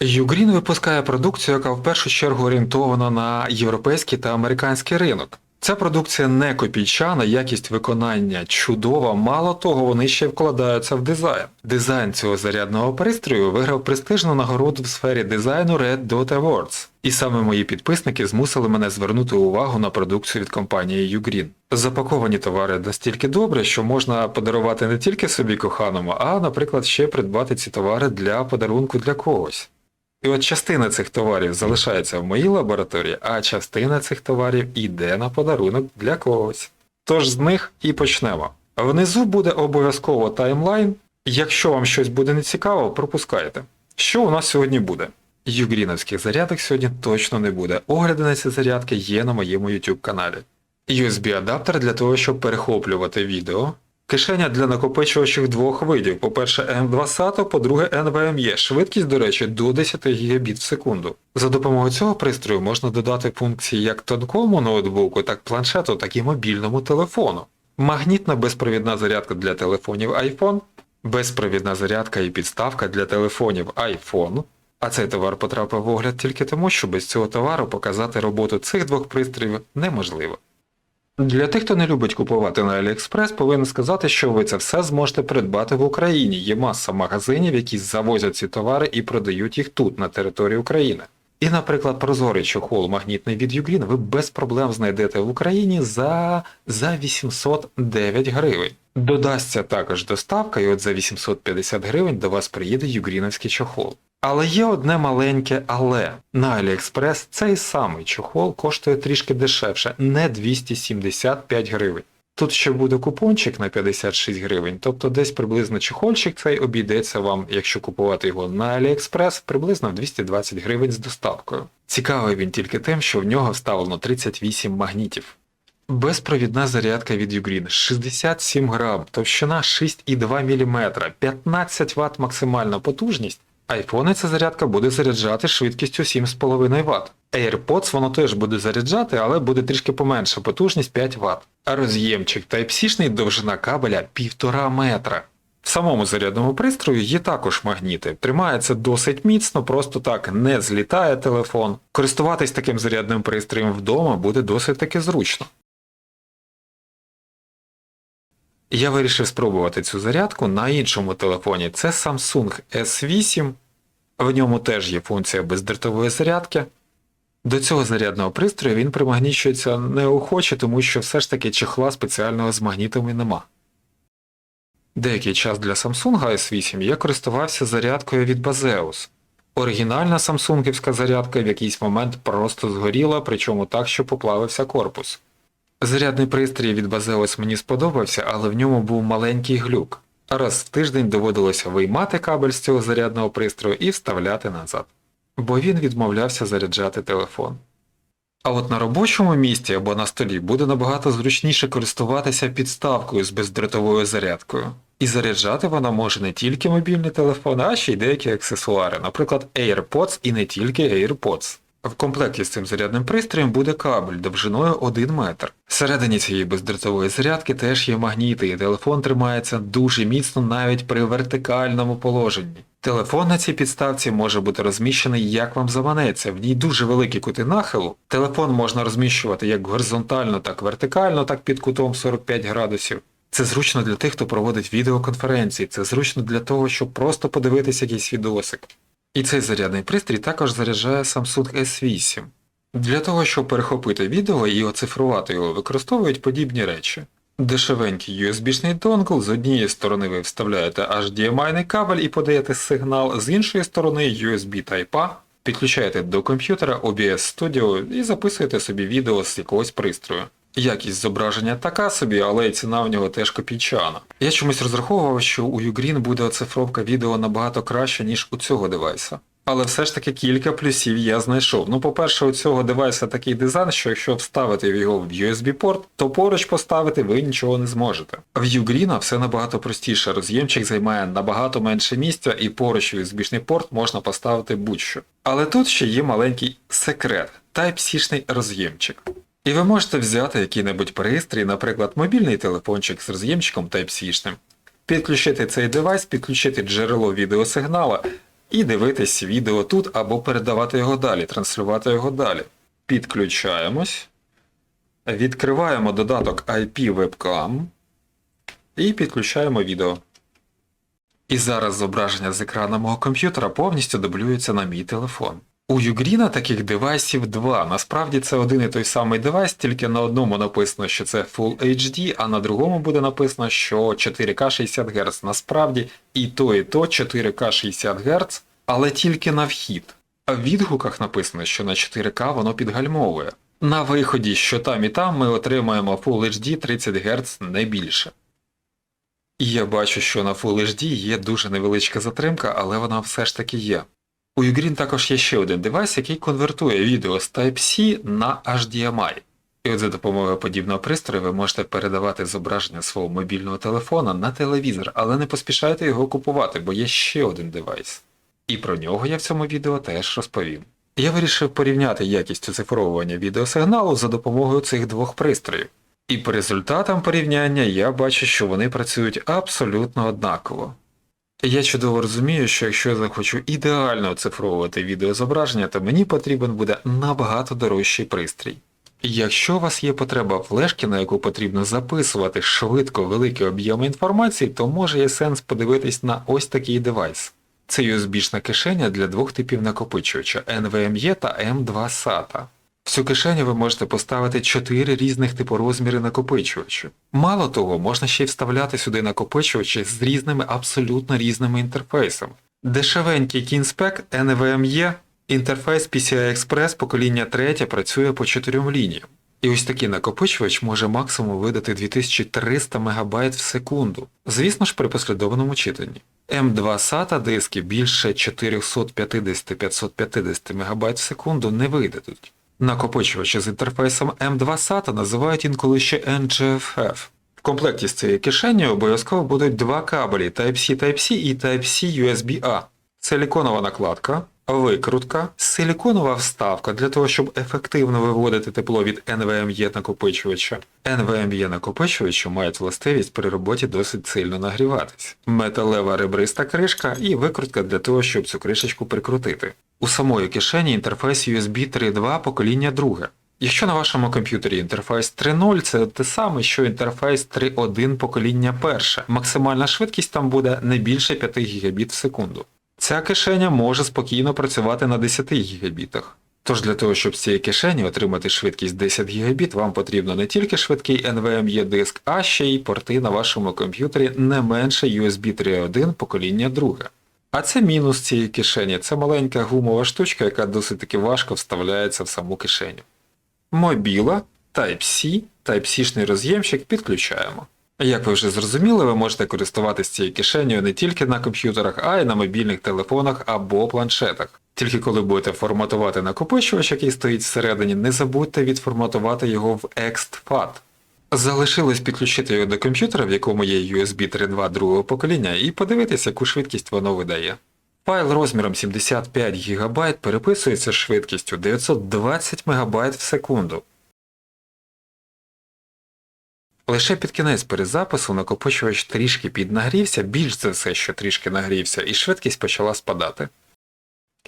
Ugreen випускає продукцію, яка в першу чергу орієнтована на європейський та американський ринок. Ця продукція не копійчана, якість виконання чудова, мало того, вони ще вкладаються в дизайн. Дизайн цього зарядного пристрою виграв престижну нагороду в сфері дизайну Red Dot Awards. І саме мої підписники змусили мене звернути увагу на продукцію від компанії Ugreen. Запаковані товари настільки добре, що можна подарувати не тільки собі коханому, а, наприклад, ще придбати ці товари для подарунку для когось. І от частина цих товарів залишається в моїй лабораторії, а частина цих товарів іде на подарунок для когось. Тож з них і почнемо. Внизу буде обов'язково таймлайн. Якщо вам щось буде нецікаво, пропускайте. Що у нас сьогодні буде? Югріновських зарядок сьогодні точно не буде. Огляди на ці зарядки є на моєму YouTube каналі. USB-адаптер для того, щоб перехоплювати відео. Кишеня для накопичувачів двох видів. По-перше, M2 SATA, по-друге, NVMe. Швидкість, до речі, до 10 Гбіт в секунду. За допомогою цього пристрою можна додати функції як тонкому ноутбуку, так планшету, так і мобільному телефону. Магнітна безпровідна зарядка для телефонів iPhone, безпровідна зарядка і підставка для телефонів iPhone. А цей товар потрапив в огляд тільки тому, що без цього товару показати роботу цих двох пристроїв неможливо. Для тих, хто не любить купувати на AliExpress, повинен сказати, що ви це все зможете придбати в Україні. Є маса магазинів, які завозять ці товари і продають їх тут, на території України. І, наприклад, прозорий чохол магнітний від Ugreen ви без проблем знайдете в Україні за, за 809 гривень. Додасться також доставка, і от за 850 гривень до вас приїде югріновський чохол. Але є одне маленьке але. На AliExpress цей самий чохол коштує трішки дешевше, не 275 гривень. Тут ще буде купончик на 56 гривень, тобто десь приблизно чохольчик цей обійдеться вам, якщо купувати його на AliExpress, приблизно в 220 гривень з доставкою. Цікавий він тільки тим, що в нього вставлено 38 магнітів. Безпровідна зарядка від Ugreen 67 грам, товщина 6,2 мм, 15 Вт максимальна потужність. Айфони ця зарядка буде заряджати швидкістю 7,5 Вт. AirPods воно теж буде заряджати, але буде трішки поменша потужність 5 Вт. А роз'ємчик Type-C довжина кабеля 1,5 метра. В самому зарядному пристрої є також магніти. Тримається досить міцно, просто так не злітає телефон. Користуватись таким зарядним пристроєм вдома буде досить таки зручно. Я вирішив спробувати цю зарядку на іншому телефоні. Це Samsung S8. В ньому теж є функція бездротової зарядки. До цього зарядного пристрою він примагнічується неохоче, тому що все ж таки чехла спеціального з магнітами нема. Деякий час для Samsung S8 я користувався зарядкою від Baseus. Оригінальна самсунгівська зарядка в якийсь момент просто згоріла, причому так, що поплавився корпус. Зарядний пристрій від Baseus мені сподобався, але в ньому був маленький глюк. Раз в тиждень доводилося виймати кабель з цього зарядного пристрою і вставляти назад, бо він відмовлявся заряджати телефон. А от на робочому місці або на столі буде набагато зручніше користуватися підставкою з бездротовою зарядкою. І заряджати вона може не тільки мобільний телефон, а ще й деякі аксесуари, наприклад AirPods і не тільки AirPods. В комплекті з цим зарядним пристроєм буде кабель довжиною 1 метр. Всередині цієї бездротової зарядки теж є магніти, і телефон тримається дуже міцно навіть при вертикальному положенні. Телефон на цій підставці може бути розміщений як вам заманеться, в ній дуже великі кути нахилу. Телефон можна розміщувати як горизонтально, так вертикально, так під кутом 45 градусів. Це зручно для тих, хто проводить відеоконференції, це зручно для того, щоб просто подивитися якийсь відосик. І цей зарядний пристрій також заряджає Samsung S8. Для того, щоб перехопити відео і оцифрувати його, використовують подібні речі. Дешевенький USB-шний донгл, з однієї сторони ви вставляєте HDMI кабель і подаєте сигнал, з іншої сторони USB Type-A, підключаєте до комп'ютера OBS Studio і записуєте собі відео з якогось пристрою. Якість зображення така собі, але і ціна в нього теж копійчана. Я чомусь розраховував, що у Ugreen буде оцифровка відео набагато краще, ніж у цього девайса. Але все ж таки кілька плюсів я знайшов. Ну, по-перше, у цього девайса такий дизайн, що якщо вставити його в USB-порт, то поруч поставити ви нічого не зможете. В Ugreen все набагато простіше, роз'ємчик займає набагато менше місця і поруч USB-шний порт можна поставити будь-що. Але тут ще є маленький секрет Type-C-шний роз'ємчик. І ви можете взяти який-небудь пристрій, наприклад, мобільний телефончик з роз'ємчиком Type-C-шним, підключити цей девайс, підключити джерело відеосигнала, і дивитись відео тут або передавати його далі, транслювати його далі. Підключаємось. Відкриваємо додаток IP Webcam і підключаємо відео. І зараз зображення з екрана мого комп'ютера повністю дублюється на мій телефон. У Ugreen таких девайсів два. Насправді це один і той самий девайс, тільки на одному написано, що це Full HD, а на другому буде написано, що 4К 60 Гц. Насправді і то, і то 4К 60 Гц, але тільки на вхід. А в відгуках написано, що на 4К воно підгальмовує. На виході, що там і там, ми отримаємо Full HD 30 Гц не більше. І я бачу, що на Full HD є дуже невеличка затримка, але вона все ж таки є. У Ugreen також є ще один девайс, який конвертує відео з Type-C на HDMI. І от за допомогою подібного пристрою ви можете передавати зображення свого мобільного телефона на телевізор, але не поспішайте його купувати, бо є ще один девайс. І про нього я в цьому відео теж розповім. Я вирішив порівняти якість оцифровування відеосигналу за допомогою цих двох пристроїв. І по результатам порівняння я бачу, що вони працюють абсолютно однаково. Я чудово розумію, що якщо я захочу ідеально оцифровувати відеозображення, то мені потрібен буде набагато дорожчий пристрій. Якщо у вас є потреба флешки, на яку потрібно записувати швидко великі об'єми інформації, то може є сенс подивитись на ось такий девайс. Це USB-шна кишеня для двох типів накопичувача NVMe та M2 SATA. Цю кишеню ви можете поставити 4 різних типу розміри накопичувачу. Мало того, можна ще й вставляти сюди накопичувачі з різними абсолютно різними інтерфейсами. Дешевенький кінспек NVMe, інтерфейс PCI Express покоління 3 працює по 4 лініям. І ось такий накопичувач може максимум видати 2300 МБ в секунду, звісно ж при послідовному читанні. M2 SATA диски більше 450-550 МБ в секунду не видадуть. Накопичувачі з інтерфейсом M2 SATA називають інколи ще NGFF. В комплекті з цією кишенею обов'язково будуть два кабелі Type-C Type-C і Type-C USB-A. Силіконова накладка, викрутка, силіконова вставка для того, щоб ефективно виводити тепло від NVMe накопичувача. NVMe накопичувачі мають властивість при роботі досить сильно нагріватись. Металева ребриста кришка і викрутка для того, щоб цю кришечку прикрутити. У самої кишені інтерфейс USB 3.2 покоління друге. Якщо на вашому комп'ютері інтерфейс 3.0, це те саме, що інтерфейс 3.1 покоління перше. Максимальна швидкість там буде не більше 5 Гбіт в секунду. Ця кишеня може спокійно працювати на 10 гігабітах. Тож для того, щоб з цієї кишені отримати швидкість 10 гігабіт, вам потрібно не тільки швидкий NVMe диск, а ще й порти на вашому комп'ютері не менше USB 3.1 покоління друге. А це мінус цієї кишені, це маленька гумова штучка, яка досить таки важко вставляється в саму кишеню. Мобіла, Type-C, Type-C-шний роз'ємчик підключаємо. Як ви вже зрозуміли, ви можете користуватися цією кишенею не тільки на комп'ютерах, а й на мобільних телефонах або планшетах. Тільки коли будете форматувати накопичувач, який стоїть всередині, не забудьте відформатувати його в EXTFAT. Залишилось підключити його до комп'ютера, в якому є USB 3.2 другого покоління, і подивитися, яку швидкість воно видає. Файл розміром 75 ГБ переписується швидкістю 920 МБ в секунду. Лише під кінець перезапису накопичувач трішки піднагрівся, більш за все, що трішки нагрівся, і швидкість почала спадати.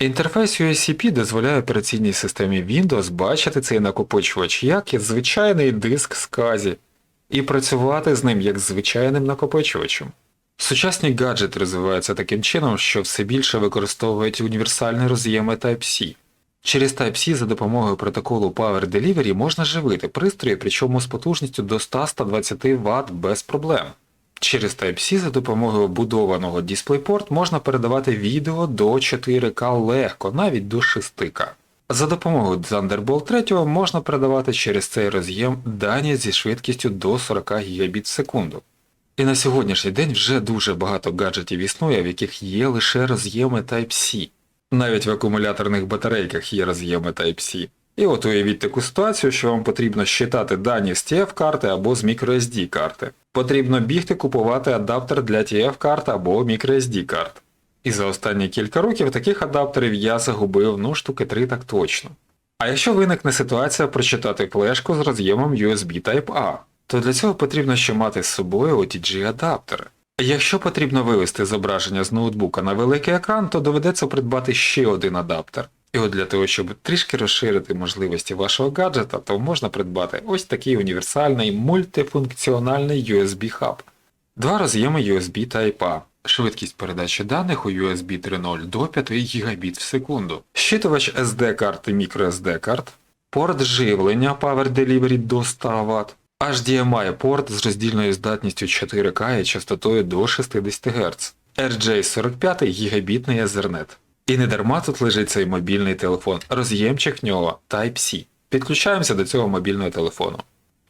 Інтерфейс USCP дозволяє операційній системі Windows бачити цей накопичувач як і звичайний диск з казі, і працювати з ним як звичайним накопичувачем. Сучасні гаджети розвиваються таким чином, що все більше використовують універсальні роз'єми Type-C. Через Type-C за допомогою протоколу Power Delivery можна живити пристрої, причому з потужністю до 100-120 Вт без проблем. Через Type-C за допомогою будованого DisplayPort можна передавати відео до 4К легко, навіть до 6К. За допомогою Thunderbolt 3 можна передавати через цей роз'єм дані зі швидкістю до 40 Гбіт в секунду. І на сьогоднішній день вже дуже багато гаджетів існує, в яких є лише роз'єми Type-C. Навіть в акумуляторних батарейках є роз'єми Type-C. І от уявіть таку ситуацію, що вам потрібно щитати дані з TF-карти або з microSD карти. Потрібно бігти купувати адаптер для TF-карт або microSD карт. І за останні кілька років таких адаптерів я загубив ну штуки 3 так точно. А якщо виникне ситуація прочитати флешку з роз'ємом USB Type-A, то для цього потрібно ще мати з собою OTG адаптери. Якщо потрібно вивести зображення з ноутбука на великий екран, то доведеться придбати ще один адаптер. І от для того, щоб трішки розширити можливості вашого гаджета, то можна придбати ось такий універсальний мультифункціональний USB хаб. Два роз'єми USB Type-A. Швидкість передачі даних у USB 3.0 до 5 Гбіт в секунду. Щитувач SD карт і microSD карт. Порт живлення Power Delivery до 100 Вт. HDMI порт з роздільною здатністю 4К і частотою до 60 Гц. RJ45 гігабітний Ethernet. І не дарма тут лежить цей мобільний телефон. Роз'ємчик в нього Type-C. Підключаємося до цього мобільного телефону.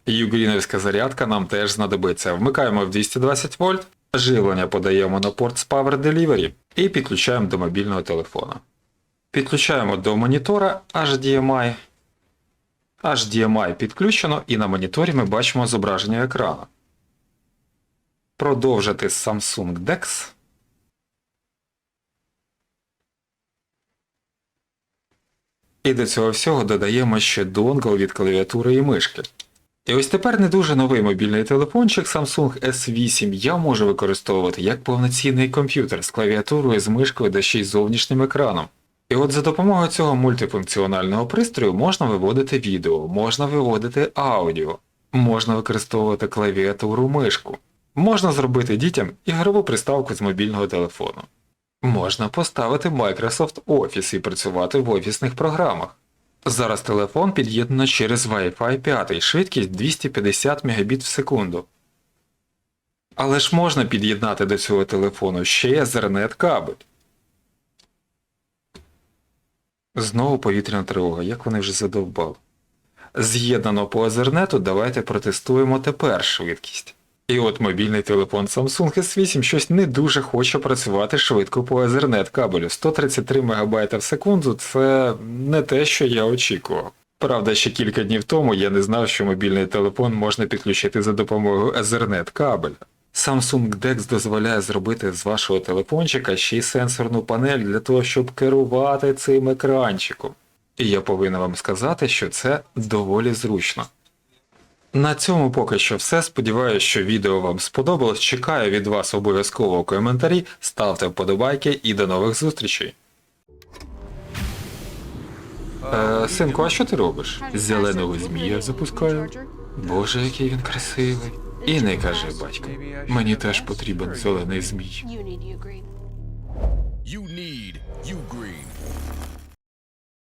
Югріновська зарядка нам теж знадобиться. Вмикаємо в 220 вольт, живлення подаємо на порт з Power Delivery і підключаємо до мобільного телефона. Підключаємо до монітора HDMI. HDMI підключено і на моніторі ми бачимо зображення екрану. Продовжити Samsung DeX. І до цього всього додаємо ще донгл від клавіатури і мишки. І ось тепер не дуже новий мобільний телефончик Samsung S8 я можу використовувати як повноцінний комп'ютер з клавіатурою, з мишкою та ще й зовнішнім екраном. І от за допомогою цього мультифункціонального пристрою можна виводити відео, можна виводити аудіо, можна використовувати клавіатуру мишку, можна зробити дітям ігрову приставку з мобільного телефону. Можна поставити Microsoft Office і працювати в офісних програмах. Зараз телефон під'єднано через Wi-Fi 5, швидкість 250 Мбіт в секунду. Але ж можна під'єднати до цього телефону ще Ethernet кабель. Знову повітряна тривога, як вони вже задовбали. З'єднано по Ethernet, давайте протестуємо тепер швидкість. І от мобільний телефон Samsung S8 щось не дуже хоче працювати швидко по Ethernet кабелю. 133 МБ в секунду це не те, що я очікував. Правда, ще кілька днів тому я не знав, що мобільний телефон можна підключити за допомогою Ethernet кабеля. Samsung DeX дозволяє зробити з вашого телефончика ще й сенсорну панель для того, щоб керувати цим екранчиком. І я повинен вам сказати, що це доволі зручно. На цьому поки що все. Сподіваюсь, що відео вам сподобалось. Чекаю від вас обов'язково коментарі, ставте вподобайки і до нових зустрічей. Е, синку, а що ти робиш? Зеленого змія запускаю. Боже, який він красивий. І не кажи, батько. Мені теж потрібен зелений змій.